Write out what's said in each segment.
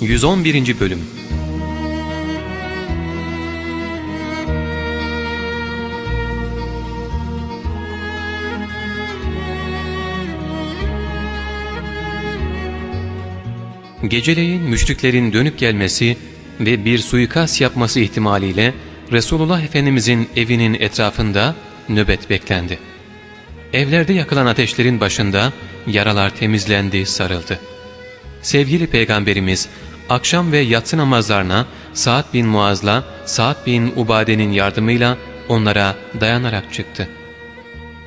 111. Bölüm Geceleyin müşriklerin dönüp gelmesi ve bir suikast yapması ihtimaliyle Resulullah Efendimizin evinin etrafında nöbet beklendi. Evlerde yakılan ateşlerin başında yaralar temizlendi, sarıldı. Sevgili Peygamberimiz akşam ve yatsı namazlarına Sa'd bin Muaz'la Sa'd bin Ubade'nin yardımıyla onlara dayanarak çıktı.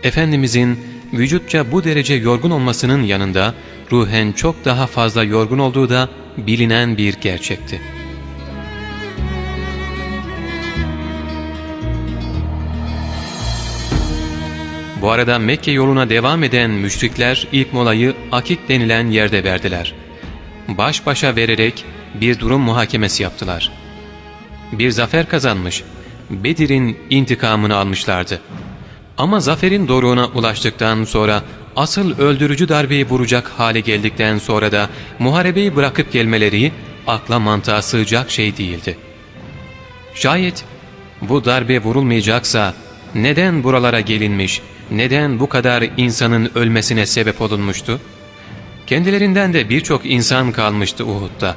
Efendimizin vücutça bu derece yorgun olmasının yanında ruhen çok daha fazla yorgun olduğu da bilinen bir gerçekti. Bu arada Mekke yoluna devam eden müşrikler ilk molayı Akik denilen yerde verdiler. Baş başa vererek bir durum muhakemesi yaptılar. Bir zafer kazanmış, Bedir'in intikamını almışlardı. Ama zaferin doruğuna ulaştıktan sonra asıl öldürücü darbeyi vuracak hale geldikten sonra da muharebeyi bırakıp gelmeleri akla mantığa sığacak şey değildi. Şayet bu darbe vurulmayacaksa neden buralara gelinmiş, neden bu kadar insanın ölmesine sebep olunmuştu? Kendilerinden de birçok insan kalmıştı Uhud'da.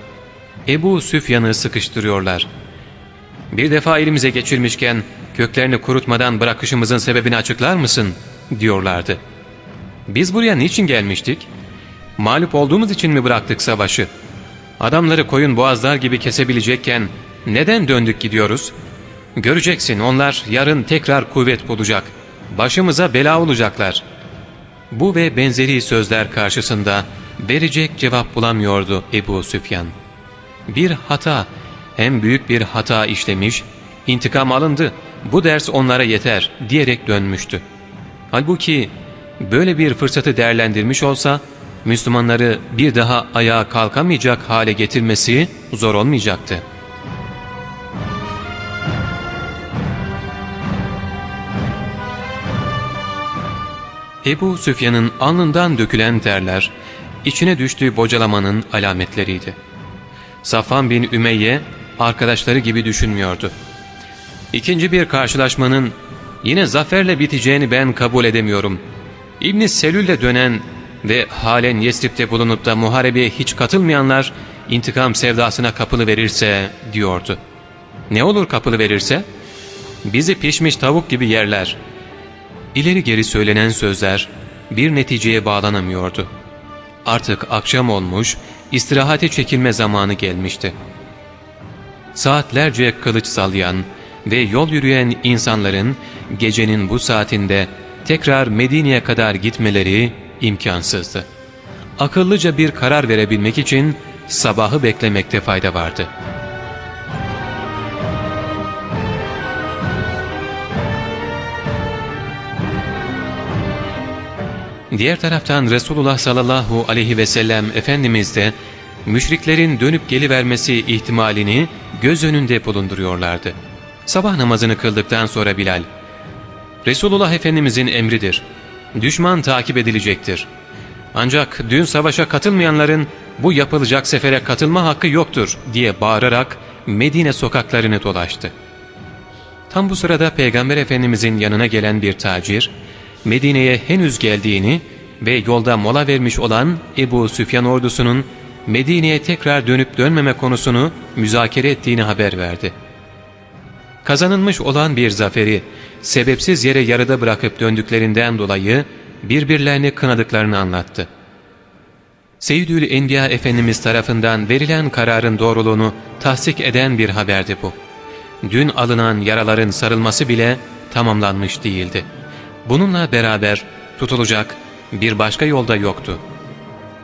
Ebu Süfyan'ı sıkıştırıyorlar. Bir defa elimize geçirmişken köklerini kurutmadan bırakışımızın sebebini açıklar mısın? diyorlardı. Biz buraya niçin gelmiştik? Mağlup olduğumuz için mi bıraktık savaşı? Adamları koyun boğazlar gibi kesebilecekken neden döndük gidiyoruz? Göreceksin onlar yarın tekrar kuvvet bulacak. Başımıza bela olacaklar. Bu ve benzeri sözler karşısında verecek cevap bulamıyordu Ebu Süfyan. Bir hata, hem büyük bir hata işlemiş, intikam alındı, bu ders onlara yeter diyerek dönmüştü. Halbuki böyle bir fırsatı değerlendirmiş olsa, Müslümanları bir daha ayağa kalkamayacak hale getirmesi zor olmayacaktı. Ebu Süfyan'ın alnından dökülen terler, içine düştüğü bocalamanın alametleriydi. Safan bin Ümeyye, arkadaşları gibi düşünmüyordu. İkinci bir karşılaşmanın yine zaferle biteceğini ben kabul edemiyorum. İbn Selül'le dönen ve halen Yesrib'de bulunup da muharebeye hiç katılmayanlar intikam sevdasına kapılı verirse diyordu. Ne olur kapılı verirse? Bizi pişmiş tavuk gibi yerler. İleri geri söylenen sözler bir neticeye bağlanamıyordu. Artık akşam olmuş, istirahate çekilme zamanı gelmişti. Saatlerce kılıç sallayan ve yol yürüyen insanların gecenin bu saatinde tekrar Medine'ye kadar gitmeleri imkansızdı. Akıllıca bir karar verebilmek için sabahı beklemekte fayda vardı.'' Diğer taraftan Resulullah sallallahu aleyhi ve sellem Efendimiz de müşriklerin dönüp gelivermesi ihtimalini göz önünde bulunduruyorlardı. Sabah namazını kıldıktan sonra Bilal, Resulullah Efendimizin emridir. Düşman takip edilecektir. Ancak dün savaşa katılmayanların bu yapılacak sefere katılma hakkı yoktur diye bağırarak Medine sokaklarını dolaştı. Tam bu sırada Peygamber Efendimizin yanına gelen bir tacir, Medine'ye henüz geldiğini ve yolda mola vermiş olan Ebu Süfyan ordusunun Medine'ye tekrar dönüp dönmeme konusunu müzakere ettiğini haber verdi. Kazanılmış olan bir zaferi sebepsiz yere yarıda bırakıp döndüklerinden dolayı birbirlerini kınadıklarını anlattı. Seyyidül Enbiya Efendimiz tarafından verilen kararın doğruluğunu tasdik eden bir haberdi bu. Dün alınan yaraların sarılması bile tamamlanmış değildi. Bununla beraber tutulacak bir başka yolda yoktu.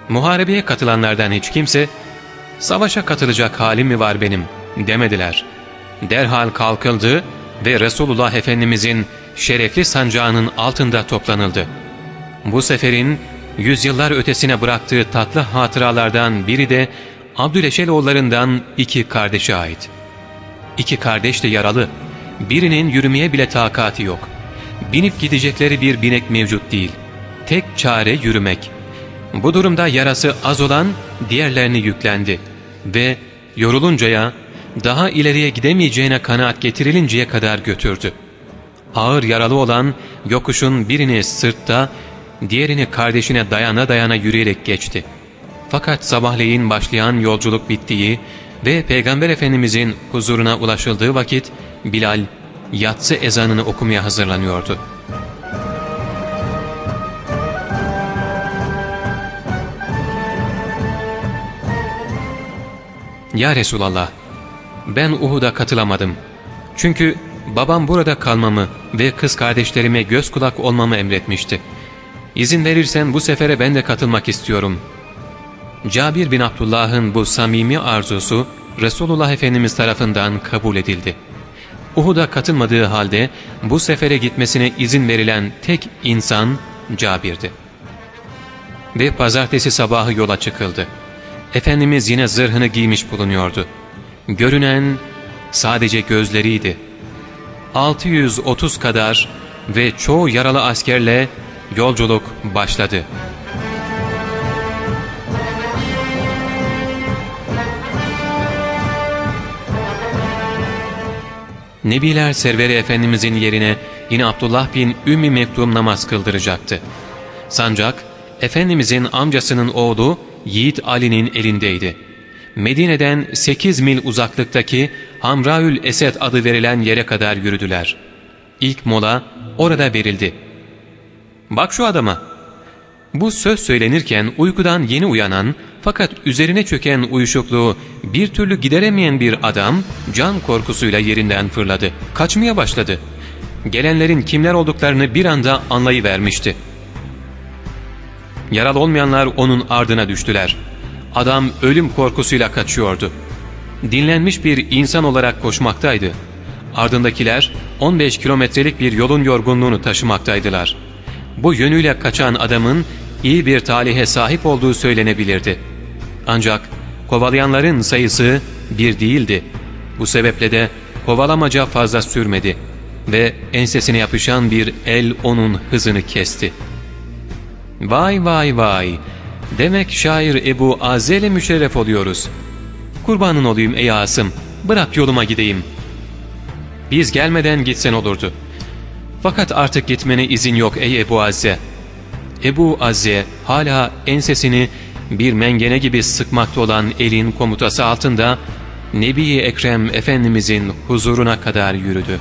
Muharebeye katılanlardan hiç kimse, ''Savaşa katılacak halim mi var benim?'' demediler. Derhal kalkıldı ve Resulullah Efendimizin şerefli sancağının altında toplanıldı. Bu seferin yüzyıllar ötesine bıraktığı tatlı hatıralardan biri de Abdüleşeloğullarından iki kardeşe ait. İki kardeş de yaralı, birinin yürümeye bile takati yok.'' Binip gidecekleri bir binek mevcut değil. Tek çare yürümek. Bu durumda yarası az olan diğerlerini yüklendi. ve yoruluncaya daha ileriye gidemeyeceğine kanaat getirilinceye kadar götürdü. Ağır yaralı olan yokuşun birini sırtta, diğerini kardeşine dayana dayana yürüyerek geçti. Fakat sabahleyin başlayan yolculuk bittiği ve Peygamber Efendimizin huzuruna ulaşıldığı vakit Bilal yatsı ezanını okumaya hazırlanıyordu. Ya Resulallah, ben Uhud'a katılamadım. Çünkü babam burada kalmamı ve kız kardeşlerime göz kulak olmamı emretmişti. İzin verirsen bu sefere ben de katılmak istiyorum. Cabir bin Abdullah'ın bu samimi arzusu Resulullah Efendimiz tarafından kabul edildi. Uhud'a katılmadığı halde bu sefere gitmesine izin verilen tek insan Cabir'di. Ve pazartesi sabahı yola çıkıldı. Efendimiz yine zırhını giymiş bulunuyordu. Görünen sadece gözleriydi. 630 kadar ve çoğu yaralı askerle yolculuk başladı. Nebiler Serveri Efendimizin yerine yine Abdullah bin Ümmi Mektum namaz kıldıracaktı. Sancak, Efendimizin amcasının oğlu Yiğit Ali'nin elindeydi. Medine'den 8 mil uzaklıktaki Hamraül Esed adı verilen yere kadar yürüdüler. İlk mola orada verildi. ''Bak şu adama!'' Bu söz söylenirken uykudan yeni uyanan fakat üzerine çöken uyuşukluğu bir türlü gideremeyen bir adam can korkusuyla yerinden fırladı. Kaçmaya başladı. Gelenlerin kimler olduklarını bir anda anlayıvermişti. Yaralı olmayanlar onun ardına düştüler. Adam ölüm korkusuyla kaçıyordu. Dinlenmiş bir insan olarak koşmaktaydı. Ardındakiler 15 kilometrelik bir yolun yorgunluğunu taşımaktaydılar. Bu yönüyle kaçan adamın iyi bir talihe sahip olduğu söylenebilirdi. Ancak kovalayanların sayısı bir değildi. Bu sebeple de kovalamaca fazla sürmedi ve ensesine yapışan bir el onun hızını kesti. Vay vay vay! Demek şair Ebu Azel'e müşerref oluyoruz. Kurbanın olayım ey Asım, bırak yoluma gideyim. Biz gelmeden gitsen olurdu. Fakat artık gitmene izin yok ey Ebu Azze. Ebu Azze hala ensesini bir mengene gibi sıkmakta olan elin komutası altında nebi Ekrem Efendimizin huzuruna kadar yürüdü.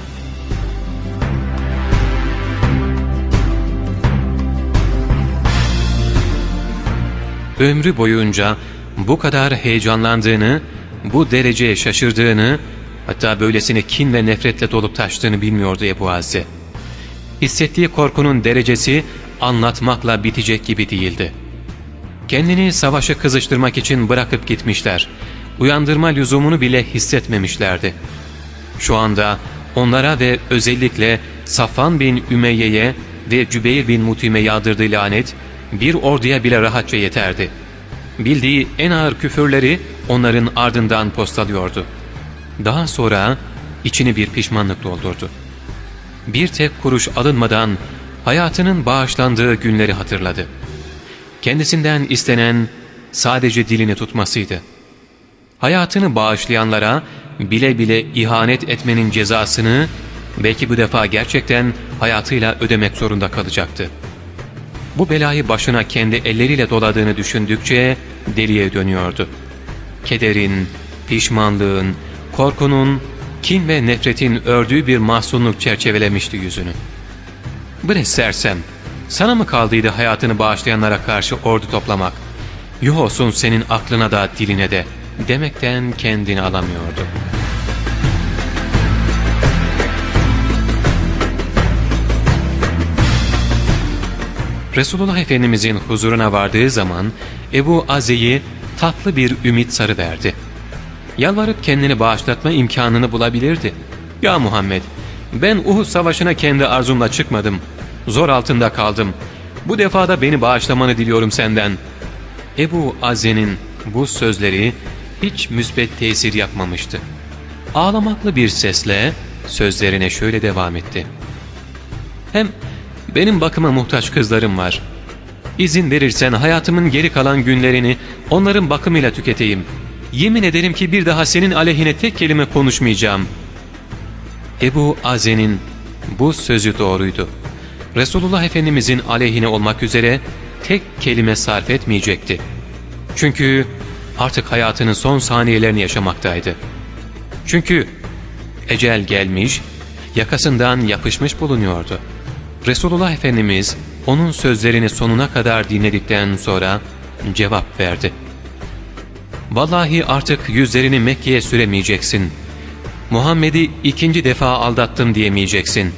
Ömrü boyunca bu kadar heyecanlandığını, bu dereceye şaşırdığını, hatta böylesine kin ve nefretle dolup taştığını bilmiyordu Ebu Azze. Hissettiği korkunun derecesi anlatmakla bitecek gibi değildi. Kendini savaşa kızıştırmak için bırakıp gitmişler. Uyandırma lüzumunu bile hissetmemişlerdi. Şu anda onlara ve özellikle Safan bin Ümeyye'ye ve Cübeyr bin Mutim'e yağdırdığı lanet bir orduya bile rahatça yeterdi. Bildiği en ağır küfürleri onların ardından postalıyordu. Daha sonra içini bir pişmanlık doldurdu. Bir tek kuruş alınmadan hayatının bağışlandığı günleri hatırladı. Kendisinden istenen sadece dilini tutmasıydı. Hayatını bağışlayanlara bile bile ihanet etmenin cezasını belki bu defa gerçekten hayatıyla ödemek zorunda kalacaktı. Bu belayı başına kendi elleriyle doladığını düşündükçe deliye dönüyordu. Kederin, pişmanlığın, korkunun, kin ve nefretin ördüğü bir mahzunluk çerçevelemişti yüzünü. Bre sersem, sana mı kaldıydı hayatını bağışlayanlara karşı ordu toplamak? Yuh olsun senin aklına da diline de demekten kendini alamıyordu. Resulullah Efendimizin huzuruna vardığı zaman Ebu Aze'yi tatlı bir ümit sarı verdi. Yalvarıp kendini bağışlatma imkanını bulabilirdi. Ya Muhammed, ben Uhud savaşına kendi arzumla çıkmadım. Zor altında kaldım. Bu defada beni bağışlamanı diliyorum senden. Ebu Aze'nin bu sözleri hiç müsbet tesir yapmamıştı. Ağlamaklı bir sesle sözlerine şöyle devam etti. Hem benim bakıma muhtaç kızlarım var. İzin verirsen hayatımın geri kalan günlerini onların bakımıyla tüketeyim. Yemin ederim ki bir daha senin aleyhine tek kelime konuşmayacağım. Ebu Aze'nin bu sözü doğruydu. Resulullah Efendimizin aleyhine olmak üzere tek kelime sarf etmeyecekti. Çünkü artık hayatının son saniyelerini yaşamaktaydı. Çünkü ecel gelmiş, yakasından yapışmış bulunuyordu. Resulullah Efendimiz onun sözlerini sonuna kadar dinledikten sonra cevap verdi. Vallahi artık yüzlerini Mekke'ye süremeyeceksin. Muhammed'i ikinci defa aldattım diyemeyeceksin.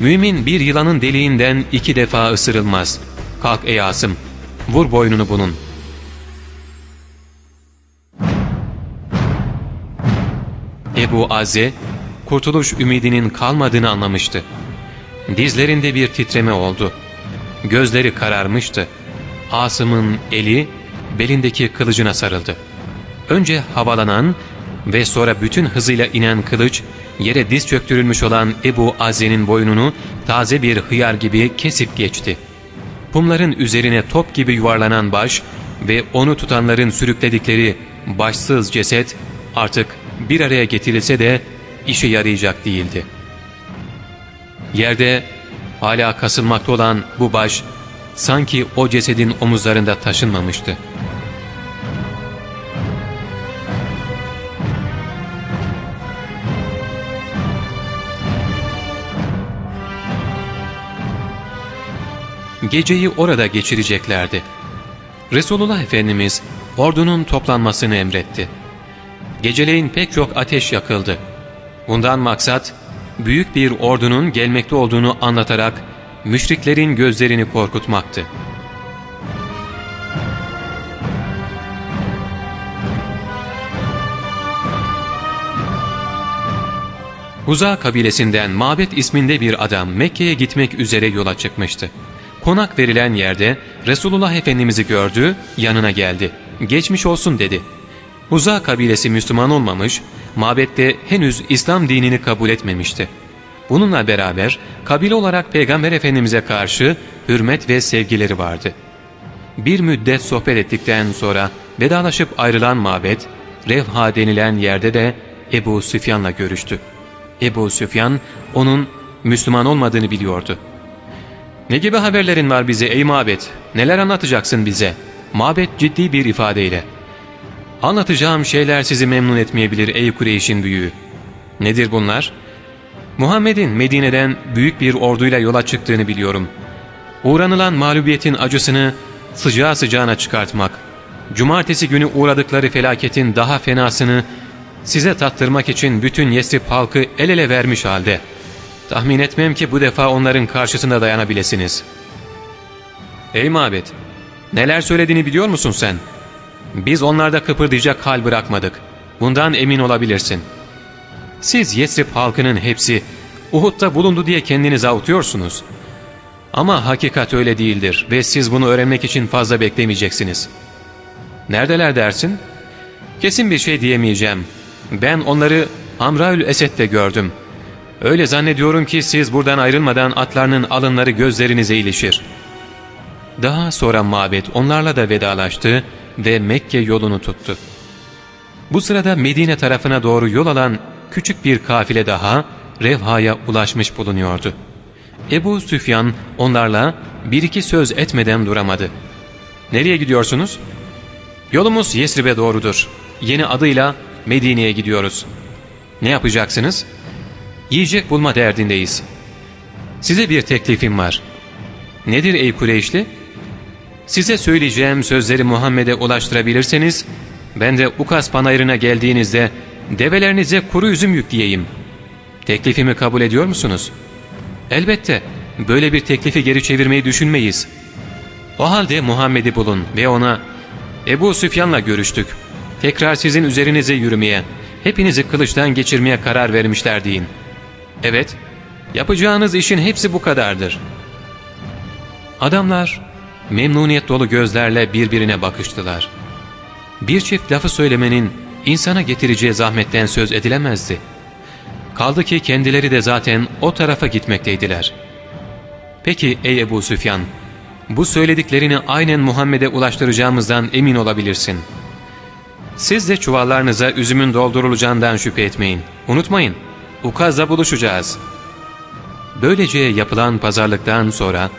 Mümin bir yılanın deliğinden iki defa ısırılmaz. Kalk ey Asım, vur boynunu bunun. Ebu Azze, kurtuluş ümidinin kalmadığını anlamıştı. Dizlerinde bir titreme oldu. Gözleri kararmıştı. Asım'ın eli belindeki kılıcına sarıldı. Önce havalanan ve sonra bütün hızıyla inen kılıç yere diz çöktürülmüş olan Ebu Azze'nin boynunu taze bir hıyar gibi kesip geçti. Pumların üzerine top gibi yuvarlanan baş ve onu tutanların sürükledikleri başsız ceset artık bir araya getirilse de işe yarayacak değildi. Yerde hala kasılmakta olan bu baş sanki o cesedin omuzlarında taşınmamıştı. Geceyi orada geçireceklerdi. Resulullah Efendimiz ordunun toplanmasını emretti. Geceleyin pek çok ateş yakıldı. Bundan maksat büyük bir ordunun gelmekte olduğunu anlatarak müşriklerin gözlerini korkutmaktı. Huza kabilesinden Mabet isminde bir adam Mekke'ye gitmek üzere yola çıkmıştı. Konak verilen yerde Resulullah Efendimiz'i gördü, yanına geldi. Geçmiş olsun dedi. Huza kabilesi Müslüman olmamış, mabette henüz İslam dinini kabul etmemişti. Bununla beraber kabile olarak Peygamber Efendimiz'e karşı hürmet ve sevgileri vardı. Bir müddet sohbet ettikten sonra vedalaşıp ayrılan mabet, Revha denilen yerde de Ebu Süfyan'la görüştü. Ebu Süfyan onun Müslüman olmadığını biliyordu. ''Ne gibi haberlerin var bize ey mabet? Neler anlatacaksın bize?'' Mabet ciddi bir ifadeyle. ''Anlatacağım şeyler sizi memnun etmeyebilir ey Kureyş'in büyüğü.'' ''Nedir bunlar?'' Muhammed'in Medine'den büyük bir orduyla yola çıktığını biliyorum. Uğranılan mağlubiyetin acısını sıcağı sıcağına çıkartmak, cumartesi günü uğradıkları felaketin daha fenasını size tattırmak için bütün Yesrib halkı el ele vermiş halde. Tahmin etmem ki bu defa onların karşısında dayanabilirsiniz. Ey mabet, neler söylediğini biliyor musun sen? Biz onlarda kıpırdayacak hal bırakmadık. Bundan emin olabilirsin. Siz Yesrib halkının hepsi Uhud'da bulundu diye kendinizi avutuyorsunuz. Ama hakikat öyle değildir ve siz bunu öğrenmek için fazla beklemeyeceksiniz. Neredeler dersin? Kesin bir şey diyemeyeceğim. Ben onları Amraül Esed'de gördüm. Öyle zannediyorum ki siz buradan ayrılmadan atlarının alınları gözlerinize ilişir. Daha sonra mabet onlarla da vedalaştı ve Mekke yolunu tuttu. Bu sırada Medine tarafına doğru yol alan küçük bir kafile daha Revha'ya ulaşmış bulunuyordu. Ebu Süfyan onlarla bir iki söz etmeden duramadı. ''Nereye gidiyorsunuz?'' ''Yolumuz Yesrib'e doğrudur. Yeni adıyla Medine'ye gidiyoruz.'' ''Ne yapacaksınız?'' ''Yiyecek bulma derdindeyiz.'' ''Size bir teklifim var.'' ''Nedir ey Kureyşli?'' ''Size söyleyeceğim sözleri Muhammed'e ulaştırabilirseniz, ben de Ukas panayırına geldiğinizde develerinize kuru üzüm yükleyeyim. Teklifimi kabul ediyor musunuz?'' ''Elbette, böyle bir teklifi geri çevirmeyi düşünmeyiz.'' ''O halde Muhammed'i bulun ve ona, Ebu Süfyan'la görüştük. Tekrar sizin üzerinize yürümeye, hepinizi kılıçtan geçirmeye karar vermişler deyin.'' ''Evet, yapacağınız işin hepsi bu kadardır.'' Adamlar memnuniyet dolu gözlerle birbirine bakıştılar. Bir çift lafı söylemenin insana getireceği zahmetten söz edilemezdi. Kaldı ki kendileri de zaten o tarafa gitmekteydiler. Peki ey Ebu Süfyan, bu söylediklerini aynen Muhammed'e ulaştıracağımızdan emin olabilirsin. Siz de çuvallarınıza üzümün doldurulacağından şüphe etmeyin. Unutmayın, Ukaz'da buluşacağız. Böylece yapılan pazarlıktan sonra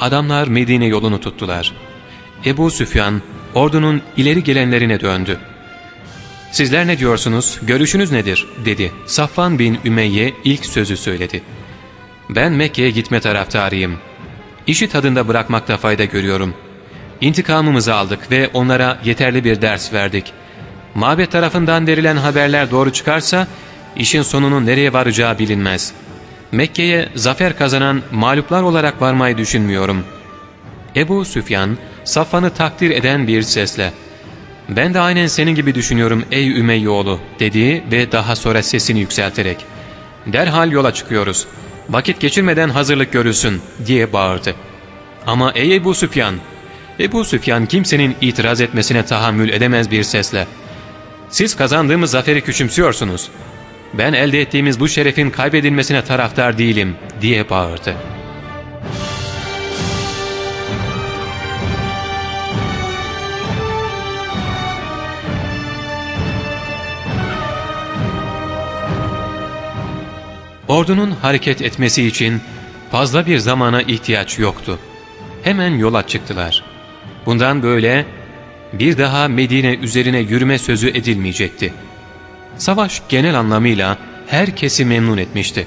adamlar Medine yolunu tuttular. Ebu Süfyan ordunun ileri gelenlerine döndü. ''Sizler ne diyorsunuz, görüşünüz nedir?'' dedi. Safvan bin Ümeyye ilk sözü söyledi. ''Ben Mekke'ye gitme taraftarıyım. İşi tadında bırakmakta fayda görüyorum. İntikamımızı aldık ve onlara yeterli bir ders verdik. Mabet tarafından verilen haberler doğru çıkarsa işin sonunun nereye varacağı bilinmez. Mekke'ye zafer kazanan mağluplar olarak varmayı düşünmüyorum.'' Ebu Süfyan, Safvan'ı takdir eden bir sesle ''Ben de aynen senin gibi düşünüyorum ey Ümeyyoğlu'' dedi ve daha sonra sesini yükselterek ''Derhal yola çıkıyoruz. Vakit geçirmeden hazırlık görülsün.'' diye bağırdı. Ama ey Ebu Süfyan! Ebu Süfyan kimsenin itiraz etmesine tahammül edemez bir sesle ''Siz kazandığımız zaferi küçümsüyorsunuz. Ben elde ettiğimiz bu şerefin kaybedilmesine taraftar değilim.'' diye bağırdı. Ordunun hareket etmesi için fazla bir zamana ihtiyaç yoktu. Hemen yola çıktılar. Bundan böyle bir daha Medine üzerine yürüme sözü edilmeyecekti. Savaş genel anlamıyla herkesi memnun etmişti.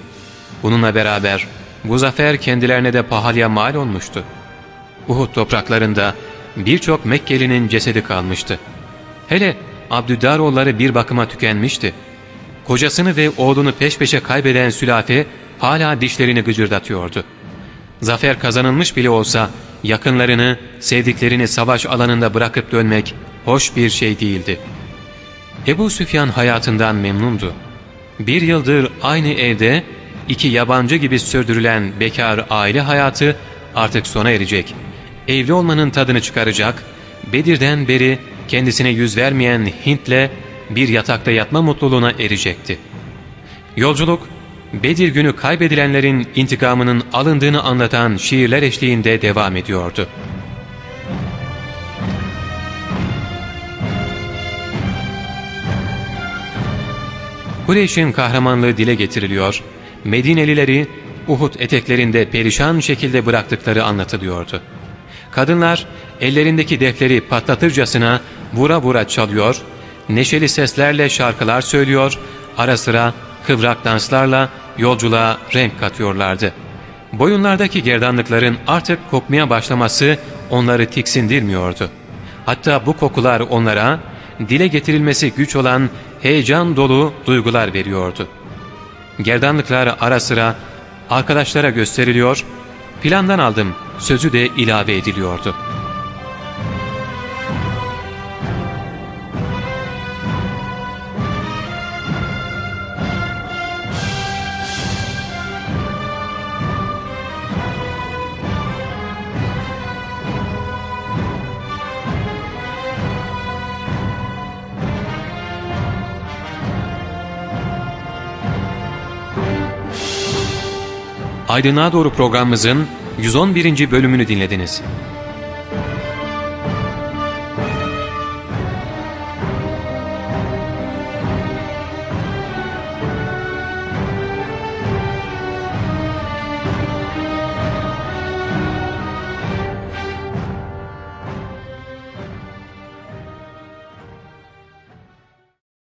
Bununla beraber bu zafer kendilerine de pahalıya mal olmuştu. Uhud topraklarında birçok Mekkelinin cesedi kalmıştı. Hele Abdüdaroğulları bir bakıma tükenmişti. Kocasını ve oğlunu peş peşe kaybeden sülafe hala dişlerini gıcırdatıyordu. Zafer kazanılmış bile olsa yakınlarını, sevdiklerini savaş alanında bırakıp dönmek hoş bir şey değildi. Ebu Süfyan hayatından memnundu. Bir yıldır aynı evde iki yabancı gibi sürdürülen bekar aile hayatı artık sona erecek. Evli olmanın tadını çıkaracak, Bedir'den beri kendisine yüz vermeyen Hint'le bir yatakta yatma mutluluğuna erecekti. Yolculuk, Bedir günü kaybedilenlerin intikamının alındığını anlatan şiirler eşliğinde devam ediyordu. Kureyş'in kahramanlığı dile getiriliyor, Medinelileri Uhud eteklerinde perişan şekilde bıraktıkları anlatılıyordu. Kadınlar ellerindeki defleri patlatırcasına vura vura çalıyor, neşeli seslerle şarkılar söylüyor, ara sıra kıvrak danslarla yolculuğa renk katıyorlardı. Boyunlardaki gerdanlıkların artık kokmaya başlaması onları tiksindirmiyordu. Hatta bu kokular onlara dile getirilmesi güç olan heyecan dolu duygular veriyordu. Gerdanlıklar ara sıra arkadaşlara gösteriliyor, plandan aldım sözü de ilave ediliyordu.'' Aydınlığa Doğru programımızın 111. bölümünü dinlediniz.